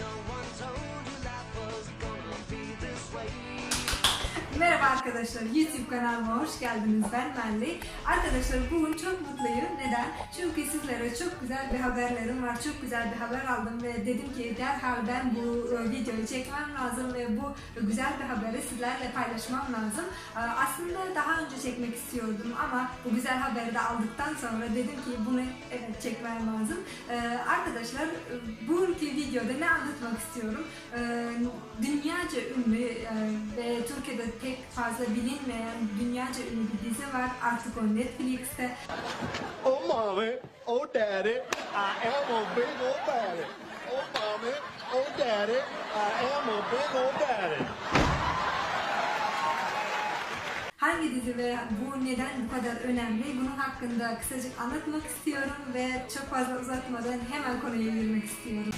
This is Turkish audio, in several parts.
no one Merhaba arkadaşlar, YouTube kanalıma hoş geldiniz. Ben Melli. Arkadaşlar bugün çok mutluyum. Neden? Çünkü sizlere çok güzel bir haberlerim var. Çok güzel bir haber aldım ve dedim ki derhal ben bu e, videoyu çekmem lazım ve bu güzel bir haberi sizlerle paylaşmam lazım. E, Aslında daha önce çekmek istiyordum ama bu güzel haberi de aldıktan sonra dedim ki bunu evet çekmem lazım. E, Arkadaşlar bugünkü videoda ne anlatmak istiyorum? Dünyaca ünlü ve Türkiye'de pek fazla bilinmeyen dünyaca ünlü bir dizi var artık o Netflix'te. Oh mommy, oh daddy, I am a big old daddy. Oh mommy, oh daddy, I am a big old daddy. Hangi dizi ve bu neden bu kadar önemli bunun hakkında kısacık anlatmak istiyorum ve çok fazla uzatmadan hemen konuya girmek istiyorum.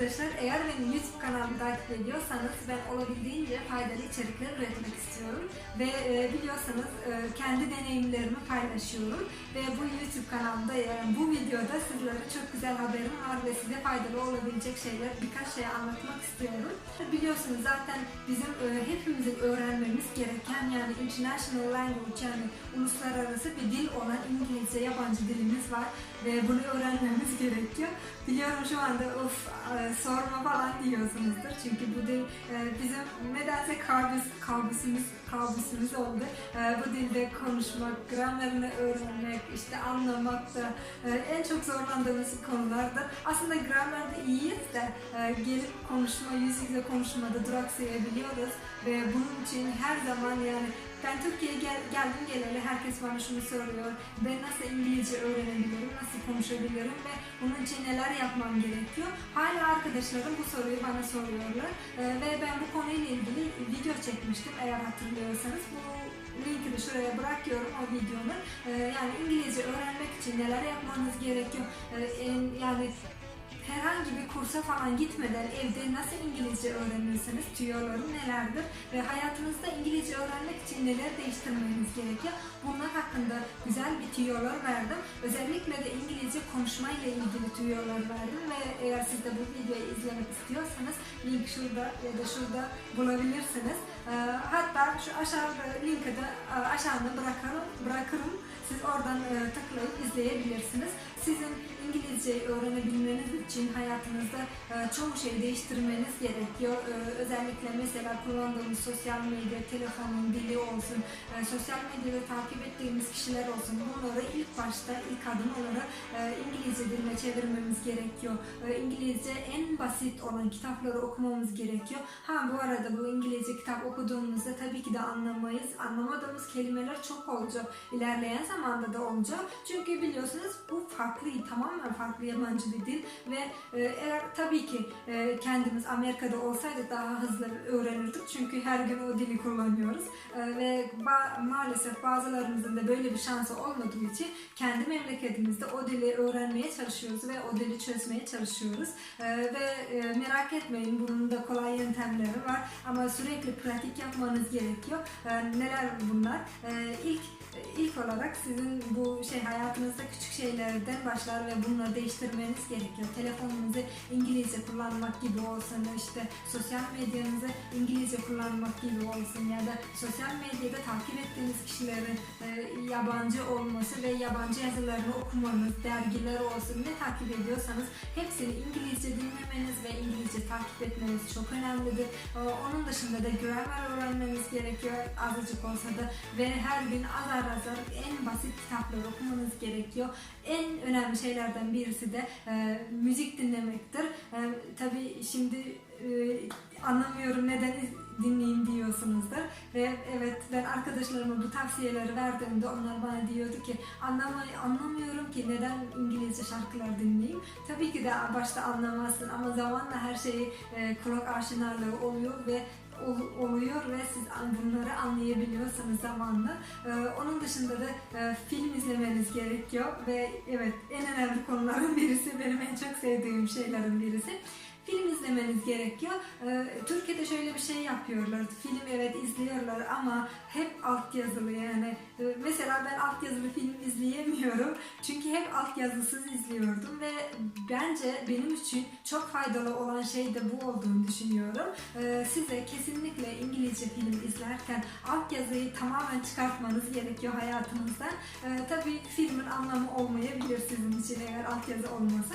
Arkadaşlar. Eğer benim YouTube kanalımı takip ediyorsanız ben olabildiğince faydalı içerikler üretmek istiyorum. Ve e, biliyorsanız e, kendi deneyimlerimi paylaşıyorum. Ve bu YouTube kanalımda yani bu videoda sizlere çok güzel haberim var ve size faydalı olabilecek şeyler birkaç şey anlatmak istiyorum. Biliyorsunuz zaten bizim e, hepimizin öğrenmemiz gereken yani international language yani uluslararası bir dil olan İngilizce yabancı dilimiz var ve bunu öğrenmemiz gerekiyor. Biliyorum şu anda of e, sorma falan diyorsunuzdur çünkü bu dil e, bizim nedense kabus, kabusumuz, kabusumuz oldu. E, bu dilde konuşmak, gramerini öğrenmek, işte anlamak da e, en çok zorlandığımız konulardır. Aslında gramerde iyiyiz de gelip konuşma, yüz yüze konuşmada duraksayabiliyoruz ve bunun için her zaman yani ben Türkiye'ye gel, geldim geleli herkes bana şunu soruyor. Ben nasıl İngilizce öğrenebilirim, nasıl konuşabilirim ve bunun için neler yapmam gerekiyor. Hala arkadaşlarım bu soruyu bana soruyorlar. Ee, ve ben bu konuyla ilgili video çekmiştim eğer hatırlıyorsanız. Bu linki de şuraya bırakıyorum o videonun. Ee, yani İngilizce öğrenmek için neler yapmanız gerekiyor. Ee, yani herhangi bir kursa falan gitmeden evde nasıl İngilizce öğrenirsiniz, tüyoları nelerdir ve hayatınızda İngilizce öğrenmek için neler değiştirmeniz gerekiyor. Bunlar hakkında güzel bir tüyolar verdim. Özellikle de İngilizce konuşmayla ilgili tüyolar verdim ve eğer siz de bu videoyu izlemek istiyorsanız link şurada ya da şurada bulabilirsiniz. Ee, Hatta şu aşağıda linki de e, aşağıda bırakırım, bırakırım. Siz oradan e, tıklayıp izleyebilirsiniz. Sizin İngilizce öğrenebilmeniz için hayatınızda e, çoğu şey değiştirmeniz gerekiyor. E, özellikle mesela kullandığımız sosyal medya, telefonun dili olsun, e, sosyal medyada takip ettiğimiz kişiler olsun. Bunları ilk başta, ilk adım olarak İngilizce diline çevirmemiz gerekiyor. İngilizce en basit olan kitapları okumamız gerekiyor. Ha bu arada bu İngilizce kitap okuduğumuzda tabii ki de anlamayız. Anlamadığımız kelimeler çok olacak. İlerleyen zamanda da olacak. Çünkü biliyorsunuz bu farklı, tamamen farklı yabancı bir dil ve e, eğer tabii ki e, kendimiz Amerika'da olsaydık daha hızlı öğrenirdik. Çünkü her gün o dili kullanıyoruz. E, ve ba- maalesef bazılarımızın da böyle bir şansı olmadığı için kendi memleketimizde o dili öğrenmeye çalışıyoruz ve o dili çözmeye çalışıyoruz. E, ve e, merak etmeyin bunun da kolay yöntemleri var ama sürekli pratik yapmanız gerekiyor. E, neler bunlar? E, ilk ilk olarak sizin bu şey hayatınızda küçük şeylerden başlar ve bunları değiştirmeniz gerekiyor. Telefonunuzu İngilizce kullanmak gibi olsun, işte sosyal medyanızı İngilizce kullanmak gibi olsun ya da sosyal medyada takip ettiğiniz kişilerin e, yabancı olması ve yabancı yazılarını okumanız, dergiler olsun ne takip ediyorsanız hepsini İngilizce dinlemeniz ve İngilizce takip etmeniz çok önemlidir. Ee, Onun dışında da gramer öğrenmeniz gerekiyor azıcık olsa da ve her gün azar azar en basit kitapları okumanız gerekiyor. En önemli şeylerden birisi de e, müzik dinlemektir. E, tabii şimdi e, anlamıyorum neden dinleyeyim diyorsunuzdur. Ve evet ben arkadaşlarıma bu tavsiyeleri verdiğimde onlar bana diyordu ki anlamay anlamıyorum ki neden İngilizce şarkılar dinleyeyim. Tabii ki de başta anlamazsın ama zamanla her şeyi e, kulak aşinalığı oluyor ve oluyor ve siz bunları anlayabiliyorsanız zamanla. Ee, onun dışında da e, film izlemeniz gerekiyor ve evet en önemli konuların birisi benim en çok sevdiğim şeylerin birisi. Film izlemeniz gerekiyor. Ee, Türkiye'de şöyle bir şey yapıyorlar. Film evet izliyorlar ama hep altyazılı yani. Ee, mesela ben altyazılı film izleyemiyorum. Çünkü hep altyazısız izliyordum ve bence benim için çok faydalı olan şey de bu olduğunu düşünüyorum. Ee, size kesinlikle İngilizce film izlerken altyazıyı tamamen çıkartmanız gerekiyor hayatınızdan. Ee, tabii filmin anlamı olmayabilir sizin için eğer altyazı olmasa.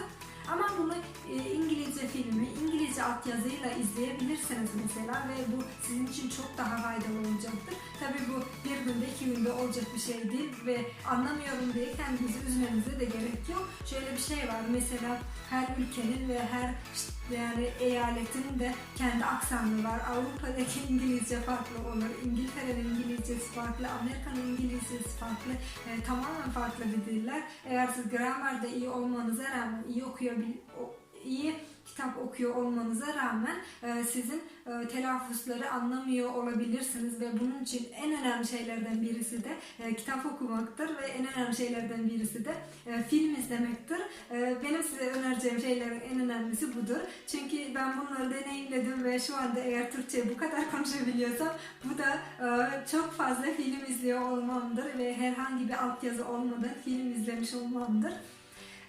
Ama bunu e, İngilizce filmi İngilizce altyazıyla izleyebilirsiniz mesela ve bu sizin için çok daha faydalı olacaktır. Tabii bu bir günde iki günde olacak bir şey değil ve anlamıyorum diye kendinizi üzmenize de gerek yok. Şöyle bir şey var mesela her ülkenin ve her eyaletin de kendi aksanı var. Avrupa'daki İngilizce farklı olur. İngiltere'nin İngilizcesi farklı, Amerika'nın İngilizcesi farklı. E, tamamen farklı bir diller. Eğer siz gramerde iyi olmanıza rağmen iyi okuyabil iyi kitap okuyor olmanıza rağmen e, sizin e, telaffuzları anlamıyor olabilirsiniz ve bunun için en önemli şeylerden birisi de e, kitap okumaktır ve en önemli şeylerden birisi de film izlemektir. Benim size önereceğim şeylerin en önemlisi budur. Çünkü ben bunları deneyimledim ve şu anda eğer Türkçe bu kadar konuşabiliyorsam bu da çok fazla film izliyor olmamdır ve herhangi bir altyazı olmadan film izlemiş olmamdır.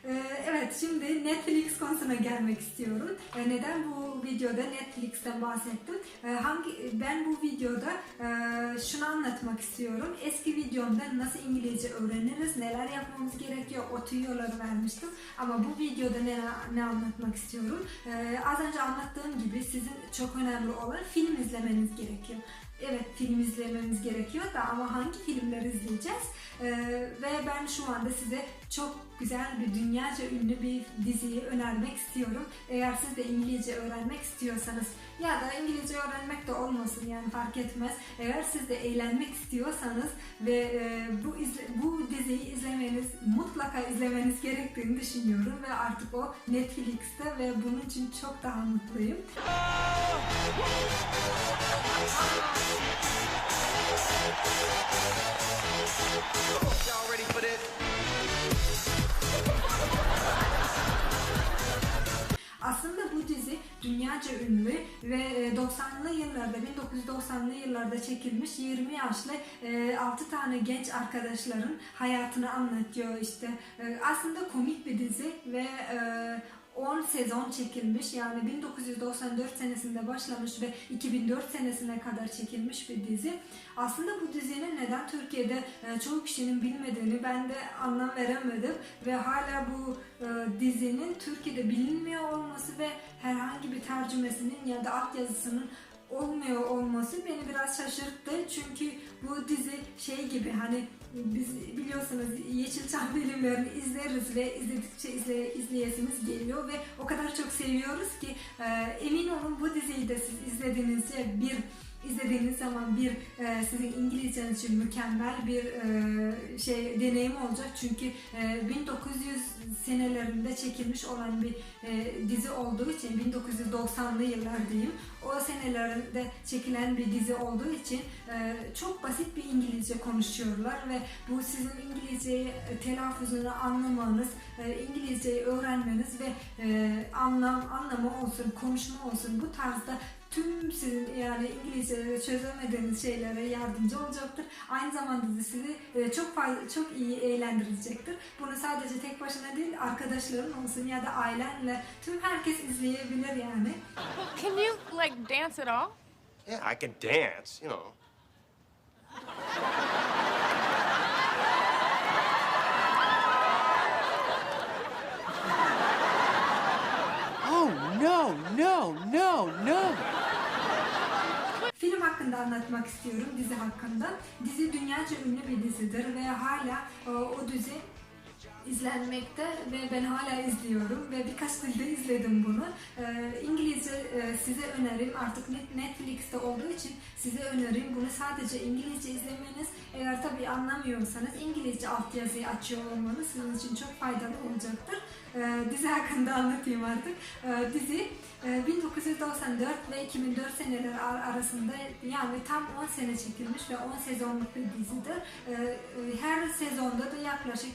Ee, Evet şimdi Netflix konusuna gelmek istiyorum. Ee, Neden bu videoda Netflix'ten bahsettim? Ee, Hangi ben bu videoda e, şunu anlatmak istiyorum. Eski videomda nasıl İngilizce öğreniriz, neler yapmamız gerekiyor o tüyoları vermiştim. Ama bu videoda ne, ne anlatmak istiyorum? Az önce anlattığım gibi sizin çok önemli olan film izlemeniz gerekiyor. Evet film izlememiz gerekiyor da ama hangi filmleri izleyeceğiz? Ee, ve ben şu anda size çok güzel bir dünyaca ünlü bir diziyi önermek istiyorum. Eğer siz de İngilizce öğrenmek istiyorsanız ya da İngilizce öğrenmek de olmasın yani fark etmez. Eğer siz de eğlenmek istiyorsanız ve e, bu izle- bu diziyi izlemeniz mutlaka izlemeniz gerektiğini düşünüyorum ve artık o Netflix'te ve bunun için çok daha mutluyum. Aslında bu dizi dünyaca ünlü ve e, 90'lı yıllarda 1990'lı yıllarda çekilmiş 20 yaşlı 6 tane genç arkadaşların hayatını anlatıyor işte. E, Aslında komik bir dizi ve e, 10 sezon çekilmiş yani 1994 senesinde başlamış ve 2004 senesine kadar çekilmiş bir dizi. Aslında bu dizinin neden Türkiye'de e, çoğu kişinin bilmediğini ben de anlam veremedim ve hala bu e, dizinin Türkiye'de bilinmiyor olması ve herhangi bir tercümesinin ya da altyazısının olmuyor olması beni biraz şaşırttı. Çünkü bu dizi şey gibi hani biz biliyorsunuz Yeşilçam filmlerini izleriz ve izledikçe izle, izleyesimiz geliyor ve o kadar çok seviyoruz ki e, emin olun bu diziyi de siz izlediğinizde bir izlediğiniz zaman bir e, sizin İngilizceniz için mükemmel bir e, şey deneyim olacak çünkü e, 1900 senelerinde çekilmiş olan bir e, dizi olduğu için 1990'lı yıllar diyeyim o senelerinde çekilen bir dizi olduğu için e, çok basit bir İngilizce konuşuyorlar ve bu sizin İngilizceyi e, telaffuzunu anlamanız, e, İngilizceyi öğrenmeniz ve anlam anlamı olsun, konuşma olsun bu tarzda tüm sizin yani İngilizce'de çözemediğiniz şeylere yardımcı olacaktır. Aynı zamanda da sizi çok fazla, çok iyi eğlendirecektir. Bunu sadece tek başına değil arkadaşların olsun ya da ailenle tüm herkes izleyebilir yani. Can you like dance at all? Yeah, I can dance, you know. Oh no, no, no, no. Film hakkında anlatmak istiyorum, dizi hakkında. Dizi dünyaca ünlü bir dizidir ve hala e, o dizi izlenmekte ve ben hala izliyorum ve birkaç dilde izledim bunu. E, İngilizce e, size önerim artık Net- Netflix'te olduğu için size önerim bunu sadece İngilizce izlemeniz. Eğer tabii anlamıyorsanız İngilizce altyazıyı açıyor olmanız sizin için çok faydalı olacaktır. E, dizi hakkında anlatayım artık. E, dizi e, 1994 ve 2004 seneleri ar- arasında yani tam 10 sene çekilmiş ve 10 sezonluk bir dizidir. E, Her sezonda da yaklaşık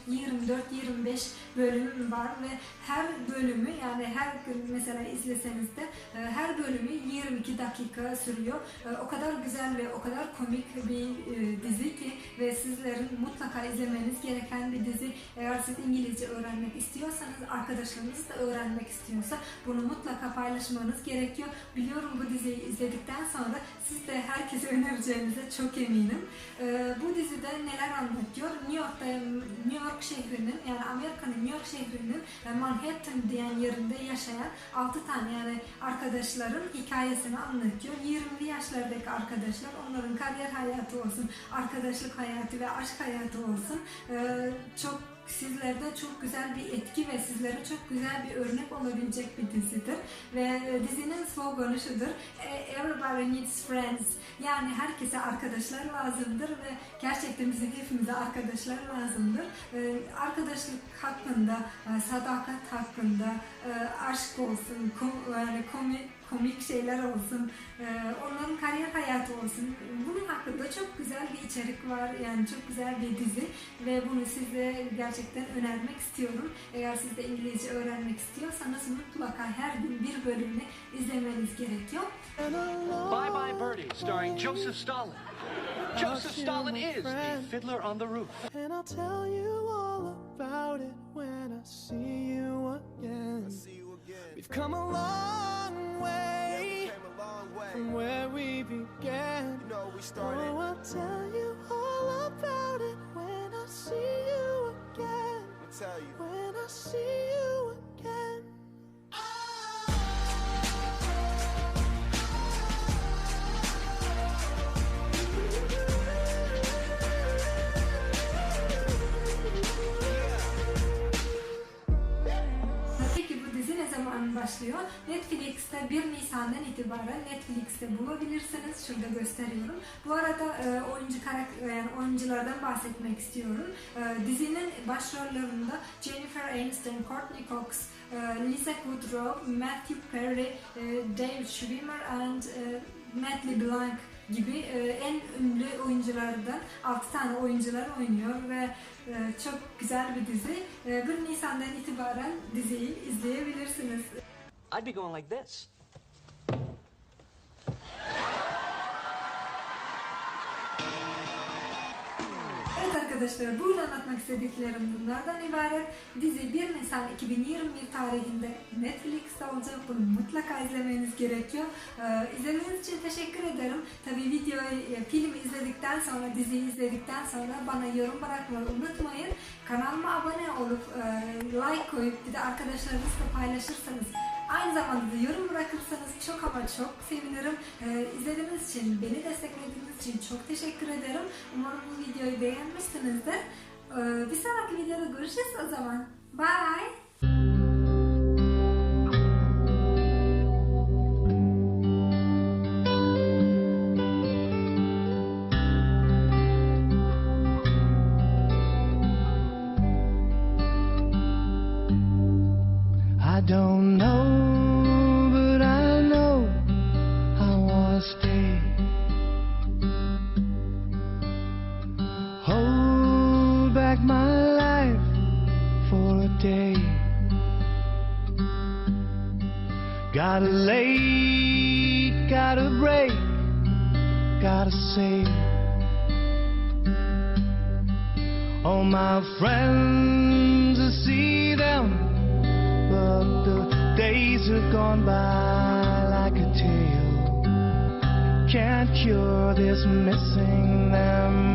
24-25 bölüm var ve her bölümü yani her gün mesela izleseniz de e, her bölümü 22 dakika sürüyor. E, O kadar güzel ve o kadar komik bir e, dizi ki ve sizlerin mutlaka izlemeniz gereken bir dizi. Eğer siz İngilizce öğrenmek istiyorsanız, arkadaşlarınız da öğrenmek istiyorsa bunu mutlaka paylaşmanız gerekiyor. Biliyorum bu diziyi izledikten sonra siz de herkese önereceğinize çok eminim. Bu dizide neler anlatıyor? New York'ta, New York şehrinin yani Amerika'nın New York şehrinin Manhattan diyen yerinde yaşayan 6 tane yani arkadaşların hikayesini anlatıyor. 20'li yaşlardaki arkadaşlar onların kariyer hayatı olsun, arkadaşlık hayatı ve aşk hayatı olsun. Çok sizlerde çok güzel bir etki ve sizlere çok güzel bir örnek olabilecek bir dizidir. Ve e, dizinin sloganı şudur. "E, Everybody needs friends. Yani herkese arkadaşlar lazımdır ve gerçekten bize hepimize arkadaşlar lazımdır. E, Arkadaşlık hakkında, sadakat hakkında, aşk olsun, komik komik şeyler olsun, onların kariyer hayatı olsun. Hakkında çok güzel bir içerik var. Yani çok güzel bir dizi ve bunu size gerçekten önermek istiyorum. Eğer siz de İngilizce öğrenmek istiyorsanız mutlaka her gün bir bölümünü izlemeniz gerekiyor. Bye Bye Birdie, starring Joseph Stalin. Joseph Stalin is the fiddler on the roof. And I'll tell you all about it when I see you again. We've come a long way zaman başlıyor? Netflix'te 1 Nisan'dan itibaren Netflix'te bulabilirsiniz. Şurada gösteriyorum. Bu arada e, oyuncu karakter, yani oyunculardan bahsetmek istiyorum. E, dizinin başrollerinde Jennifer Aniston, Courtney Cox, e, Lisa Kudrow, Matthew Perry, e, David Schwimmer and Matt LeBlanc gibi e, en ünlü oyunculardan 6 tane oyuncular oynuyor ve e, çok güzel bir dizi. E, 1 Nisan'dan itibaren diziyi izleyebilirsiniz. I'd be going like this. Evet arkadaşlar burada anlatmak istediklerim bunlardan ibaret. Dizi 1 Nisan 2021 tarihinde Netflix'te olacak. Bunu mutlaka izlemeniz gerekiyor. Ee, izlediğiniz için teşekkür ederim. Tabii videoyu, e, filmi izledikten sonra, diziyi izledikten sonra bana yorum bırakmayı unutmayın. Kanalıma abone olup, e, like koyup bir de arkadaşlarınızla paylaşırsanız Aynı zamanda da yorum bırakırsanız çok ama çok sevinirim. Ee, izlediğiniz için, beni desteklediğiniz için çok teşekkür ederim. Umarım bu videoyu beğenmişsinizdir. Ee, bir sonraki videoda görüşürüz o zaman. Bye! I don't know, gotta. All my friends, I see them but the days have gone by like a tale. Can't cure this missing them